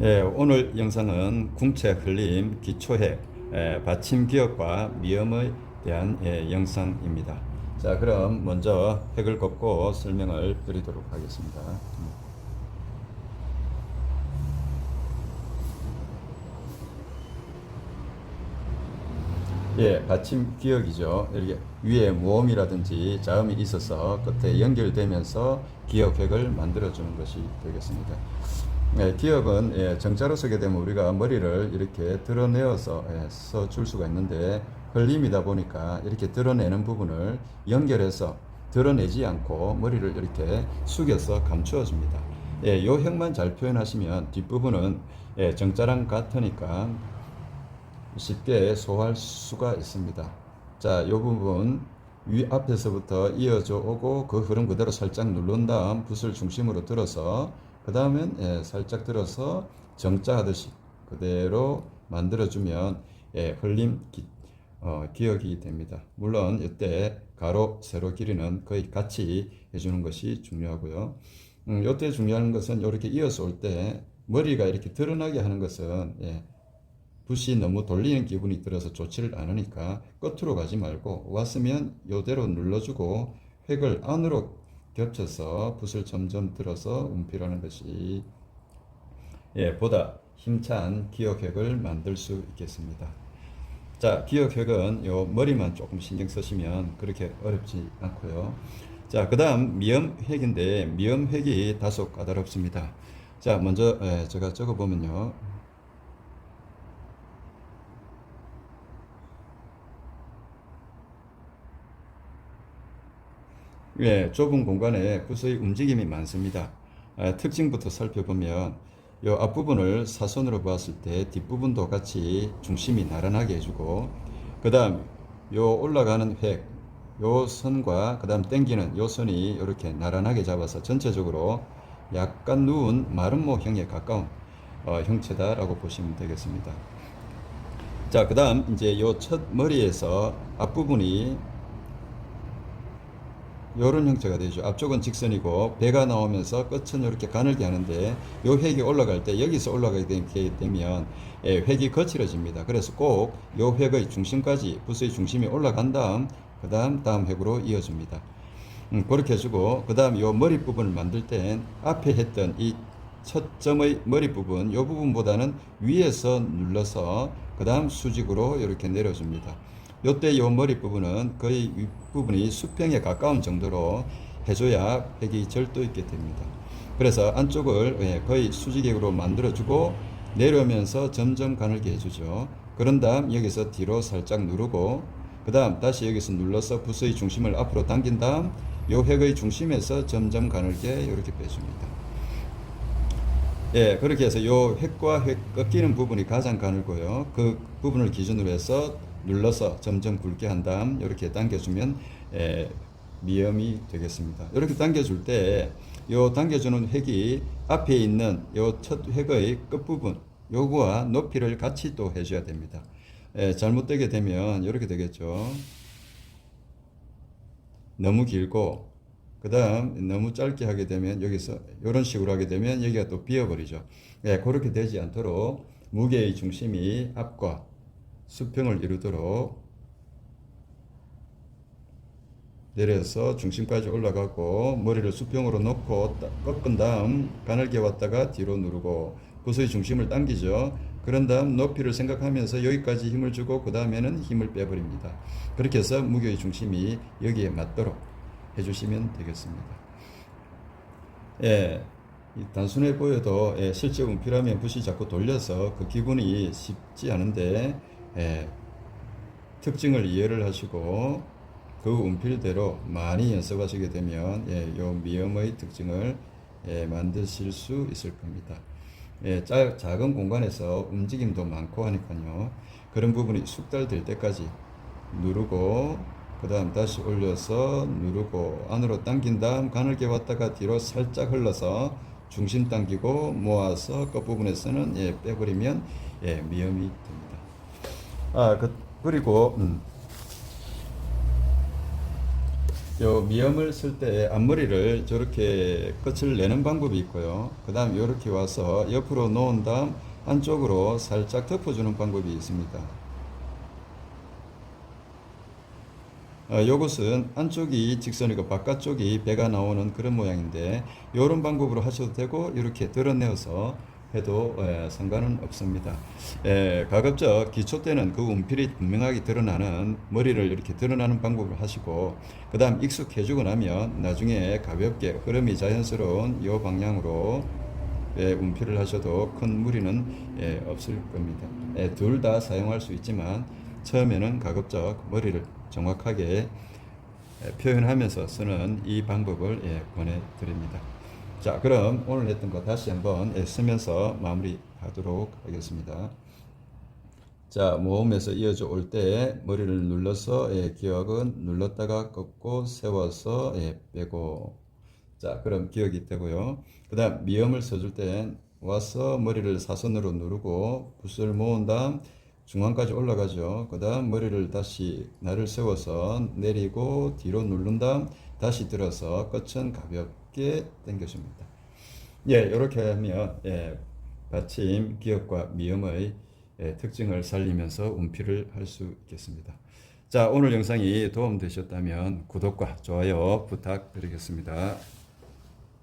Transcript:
예, 오늘 영상은 궁체 흘림 기초핵 예, 받침 기억과 미염에 대한 예, 영상입니다. 자, 그럼 먼저 핵을 걷고 설명을 드리도록 하겠습니다. 예, 받침 기억이죠. 이렇게 위에 모음이라든지 자음이 있어서 끝에 연결되면서 기억획을 만들어 주는 것이 되겠습니다. 예, 기억은 예, 정자로 쓰게 되면 우리가 머리를 이렇게 드러내어서 예, 써줄 수가 있는데 흘림이다 보니까 이렇게 드러내는 부분을 연결해서 드러내지 않고 머리를 이렇게 숙여서 감추어 줍니다. 예, 요 형만 잘 표현하시면 뒷부분은 예, 정자랑 같으니까 쉽게 소화할 수가 있습니다. 자, 이 부분 위 앞에서부터 이어져 오고 그 흐름 그대로 살짝 누른 다음 붓을 중심으로 들어서 그 다음엔 예, 살짝 들어서 정자 하듯이 그대로 만들어주면 예, 흘림 기, 어, 기억이 됩니다. 물론 이때 가로 세로 길이는 거의 같이 해주는 것이 중요하고요. 음, 이때 중요한 것은 이렇게 이어서 올 때 머리가 이렇게 드러나게 하는 것은 예, 붓이 너무 돌리는 기분이 들어서 좋지를 않으니까 끝으로 가지 말고 왔으면 요대로 눌러주고 획을 안으로 겹쳐서 붓을 점점 들어서 움필하는 것이 예, 보다 힘찬 기억획을 만들 수 있겠습니다. 자, 기억획은 요 머리만 조금 신경 쓰시면 그렇게 어렵지 않고요. 자, 그 다음 미음획인데 미음획이 다소 까다롭습니다. 자, 먼저 예, 제가 적어 보면요. 예, 좁은 공간에 붓의 움직임이 많습니다. 아, 특징부터 살펴보면 이 앞부분을 사선으로 보았을 때 뒷부분도 같이 중심이 나란하게 해주고 그 다음 요 올라가는 획, 요 선과 그 다음 당기는 요 선이 이렇게 나란하게 잡아서 전체적으로 약간 누운 마른 모형에 가까운 어, 형체다라고 보시면 되겠습니다. 자, 그 다음 이제 요 첫 머리에서 앞부분이 요런 형태가 되죠. 앞쪽은 직선이고 배가 나오면서 끝은 이렇게 가늘게 하는데 요 획이 올라갈 때 여기서 올라가게 되면 예, 획이 거칠어집니다. 그래서 꼭 요 획의 중심까지 붓의 중심이 올라간 다음 그 다음 다음 획으로 이어줍니다. 음, 그렇게 해주고 그 다음 요 머리 부분을 만들 땐 앞에 했던 이 첫 점의 머리 부분 요 부분보다는 위에서 눌러서 그 다음 수직으로 이렇게 내려줍니다. 요때 요 머리 부분은 거의 윗부분이 수평에 가까운 정도로 해줘야 획이 절도 있게 됩니다. 그래서 안쪽을 예, 거의 수직액으로 만들어주고 내려오면서 점점 가늘게 해주죠. 그런 다음 여기서 뒤로 살짝 누르고 그 다음 다시 여기서 눌러서 붓의 중심을 앞으로 당긴 다음 요 획의 중심에서 점점 가늘게 이렇게 빼줍니다. 예, 그렇게 해서 요 획과 획 꺾이는 부분이 가장 가늘고요. 그 부분을 기준으로 해서 눌러서 점점 굵게 한 다음 이렇게 당겨주면 에, 미염이 되겠습니다. 이렇게 당겨줄 때 요 당겨주는 획이 앞에 있는 요 첫 획의 끝부분 요거와 높이를 같이 또 해줘야 됩니다. 에, 잘못되게 되면 이렇게 되겠죠. 너무 길고 그 다음 너무 짧게 하게 되면 여기서 이런 식으로 하게 되면 여기가 또 비어버리죠. 예, 그렇게 되지 않도록 무게의 중심이 앞과 수평을 이루도록 내려서 중심까지 올라가고 머리를 수평으로 놓고 꺾은 다음 가늘게 왔다가 뒤로 누르고 붓의 중심을 당기죠. 그런 다음 높이를 생각하면서 여기까지 힘을 주고 그 다음에는 힘을 빼버립니다. 그렇게 해서 무게의 중심이 여기에 맞도록 해주시면 되겠습니다. 예, 단순해 보여도 예, 실제 운필하면 붓이 자꾸 돌려서 그 기분이 쉽지 않은데 예, 특징을 이해를 하시고 그 운필대로 많이 연습하시게 되면 예, 요 미음의 특징을 예, 만드실 수 있을 겁니다. 예, 짜, 작은 공간에서 움직임도 많고 하니까요. 그런 부분이 숙달될 때까지 누르고 그 다음 다시 올려서 누르고 안으로 당긴 다음 가늘게 왔다가 뒤로 살짝 흘러서 중심 당기고 모아서 끝부분에서는 예, 빼버리면 예, 미음이 됩니다. 아, 그, 그리고 음, 요 미염을 쓸 때 앞머리를 저렇게 끝을 내는 방법이 있고요. 그 다음 이렇게 와서 옆으로 놓은 다음 한쪽으로 살짝 덮어주는 방법이 있습니다. 어, 요것은 안쪽이 직선이고 바깥쪽이 배가 나오는 그런 모양인데 이런 방법으로 하셔도 되고 이렇게 드러내어서 해도 에, 상관은 없습니다. 에, 가급적 기초 때는 그 운필이 분명하게 드러나는 머리를 이렇게 드러나는 방법으로 하시고 그 다음 익숙해지고 나면 나중에 가볍게 흐름이 자연스러운 이 방향으로 예, 운필을 하셔도 큰 무리는 예, 없을 겁니다. 예, 둘 다 사용할 수 있지만 처음에는 가급적 머리를 정확하게 예, 표현하면서 쓰는 이 방법을 예, 권해드립니다. 자, 그럼 오늘 했던 거 다시 한번 예, 쓰면서 마무리하도록 하겠습니다. 자, 모음에서 이어져 올 때 머리를 눌러서 예, 기억은 눌렀다가 꺾고 세워서 예, 빼고 자, 그럼 기억이 되고요. 그 다음 미음을 써줄 땐 와서 머리를 사선으로 누르고 붓을 모은 다음 중앙까지 올라가죠. 그 다음 머리를 다시 날을 세워서 내리고 뒤로 누른 다음 다시 들어서 끝은 가볍게 당겨줍니다. 예, 이렇게 하면 예, 받침, 기억과 미음의 예, 특징을 살리면서 운필을 할수 있겠습니다. 자, 오늘 영상이 도움되셨다면 구독과 좋아요 부탁드리겠습니다.